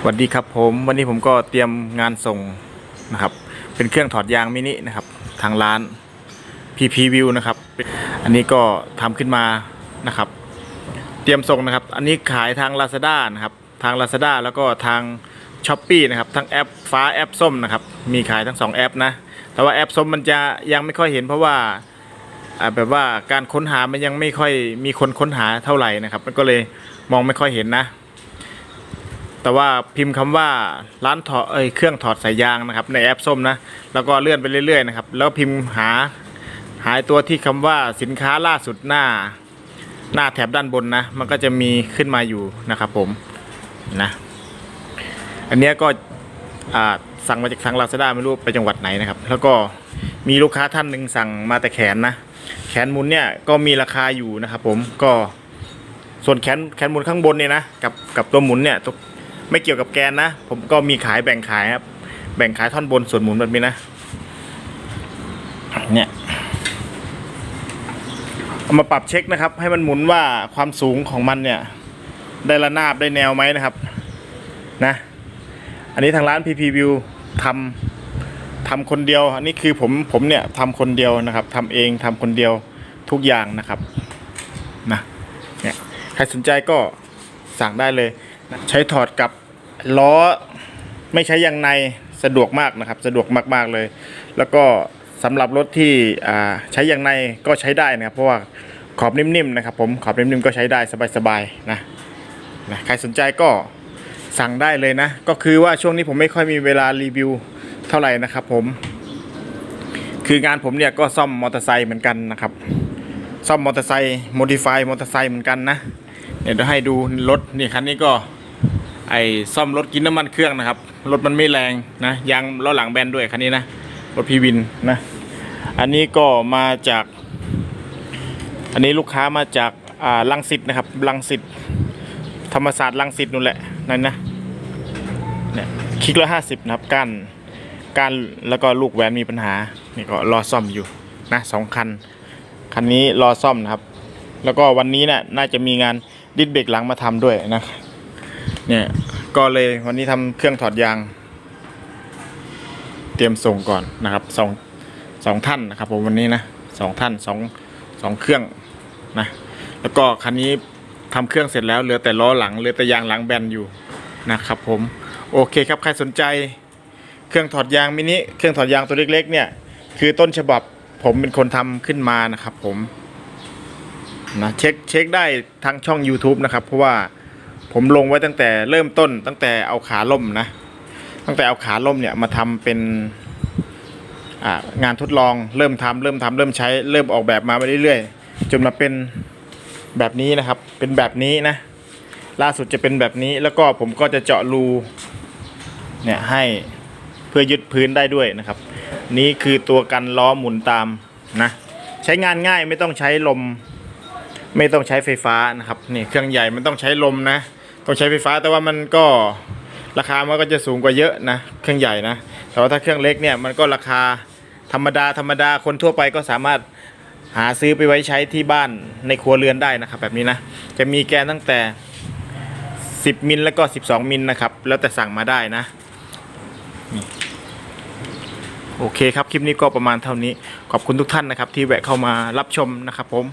สวัสดีครับผมวันนี้ผมก็เตรียมงานส่งนะครับ เป็นเครื่องถอดยางมินินะครับ ทางร้าน PP View นะครับ อันนี้ก็ทำขึ้นมานะครับ เตรียมส่งนะครับ อันนี้ขายทาง Lazada นะครับ ทาง Lazada แล้วก็ทาง s h อ p e e นะครับ ทั้งแอปฟ้าแอปส้มนะครับ มีขายทั้งสองแอปนะ แต่ว่าแอปส้มมันจะยังไม่ค่อยเห็นเพราะว่าแบบว่าการค้นหามันยังไม่ค่อยมีคนค้นหาเท่าไหร่นะครับ มันก็เลยมองไม่ค่อยเห็นนะ แต่ว่าพิมพ์คำว่าร้านถอดเอ้ยเครื่องถอดสายยางนะครับ ในแอปส้มนะ แล้วก็เลื่อนไปเรื่อยๆนะครับ แล้วพิมพ์หาหายตัวที่คำว่าสินค้าล่าสุดหน้า หน้าแถบด้านบนนะ มันก็จะมีขึ้นมาอยู่นะครับผมนะอันนี้ก็สั่งมาจากทางลาซาด้าไม่รู้ไปจังหวัดไหนนะครับ แล้วก็มีลูกค้าท่านหนึ่งสั่งมาแต่แขนนะ แขนมุนเนี่ยก็มีราคาอยู่นะครับผมก็ส่วนแขนแขนมุนข้างบนเนี่ยนะกับกับตัวหมุนเนี่ย ไม่เกี่ยวกับแกนนะ ผมก็มีขายแบ่งขายครับ แบ่งขายท่อนบนส่วนหมุนแบบนี้นะ เนี่ยเอามาปรับเช็คนะครับ ให้มันหมุนว่าความสูงของมันเนี่ย ได้ระนาบได้แนวไหมนะครับ นะ อันนี้ทางร้าน PP View ทำทำคนเดียว อันนี้คือผมผมเนี่ยทำคนเดียวนะครับทำเองทำคนเดียวทุกอย่างนะครับ นะ เนี่ย ใครสนใจก็สั่งได้เลย ใช้ถอดกับล้อไม่ใช้ยางในสะดวกมากนะครับ สะดวกมากๆเลย แล้วก็สำหรับรถที่ใช้ยางในก็ใช้ได้นะครับ เพราะว่าขอบนิ่มๆนะครับ ผมขอบนิ่มๆก็ใช้ได้สบายๆนะนะใครสนใจก็สั่งได้เลยนะ ก็คือว่าช่วงนี้ผมไม่ค่อยมีเวลารีวิวเท่าไหร่นะครับ ผม คืองานผมเนี่ยก็ซ่อมมอเตอร์ไซค์เหมือนกันนะครับ ซ่อมมอเตอร์ไซค์โมดิฟายมอเตอร์ไซค์เหมือนกันนะเดี๋ยวให้ดูรถนี่คันนี้ก็ ไอซ่อมรถกินน้ำมันเครื่องนะครับ รถมันไม่แรงนะยางล้อหลังแบนด้วยคันนี้นะรถพีวินนะ อันนี้ก็มาจาก อันนี้ลูกค้ามาจากอ่าลังสิตนะครับลังสิตธรรมศาสตร์ลังสิตนู่นแหละนั่นนะเนี่ยคลิกละห้าสิบนะครับก้านก้านแล้วก็ลูกแหวนมีปัญหานี่ก็รอซ่อมอยู่นะสองคันคันนี้รอซ่อมนะครับ แล้วก็วันนี้เนี่ยน่าจะมีงานดิสเบรกหลังมาทำด้วยนะ เนี่ย ก็เลยวันนี้ทำเครื่องถอดยาง เตรียมส่งก่อนนะครับสองสองท่านนะครับ ผมวันนี้นะสองท่านสองสองเครื่องนะแล้วก็คันนี้ทำเครื่องเสร็จแล้วเหลือแต่ล้อหลังเหลือแต่ยางหลังแบนอยู่นะครับผมโอเคครับใครสนใจเครื่องถอดยางมินิเครื่องถอดยางตัวเล็กๆ เนี่ย คือต้นฉบับผมเป็นคนทำขึ้นมานะครับผมนะเช็คเช็คได้ทางช่อง YouTube นะครับ เพราะว่า ผมลงไว้ตั้งแต่เริ่มต้น ตั้งแต่เอาขาล่มนะ ตั้งแต่เอาขาล่มเนี่ยมาทำเป็นงานทดลองเริ่มทำเริ่มทำเริ่มใช้เริ่มออกแบบมาไปเรื่อยๆ จนมาเป็นแบบนี้นะครับ เป็นแบบนี้นะ ล่าสุดจะเป็นแบบนี้แล้วก็ผมก็จะเจาะรูเนี่ยให้เพื่อยึดพื้นได้ด้วยนะครับ นี่คือตัวกันล้อหมุนตามนะใช้งานง่ายไม่ต้องใช้ลม ไม่ต้องใช้ไฟฟ้านะครับนี่เครื่องใหญ่มันต้องใช้ลมนะ ต้องใช้ไฟฟ้าแต่ว่ามันก็ราคามันก็จะสูงกว่าเยอะนะเครื่องใหญ่นะแต่ว่าถ้าเครื่องเล็กเนี่ยมันก็ราคาธรรมดาธรรมดาคนทั่วไปก็สามารถหาซื้อไปไว้ใช้ที่บ้านในครัวเรือนได้นะครับแบบนี้นะจะมีแกนตั้งแต่ 10มิลแล้วก็ 12มิลนะครับแล้วแต่สั่งมาได้นะโอเคครับคลิปนี้ก็ประมาณเท่านี้ขอบคุณทุกท่านนะครับที่แวะเข้ามารับชมนะครับผม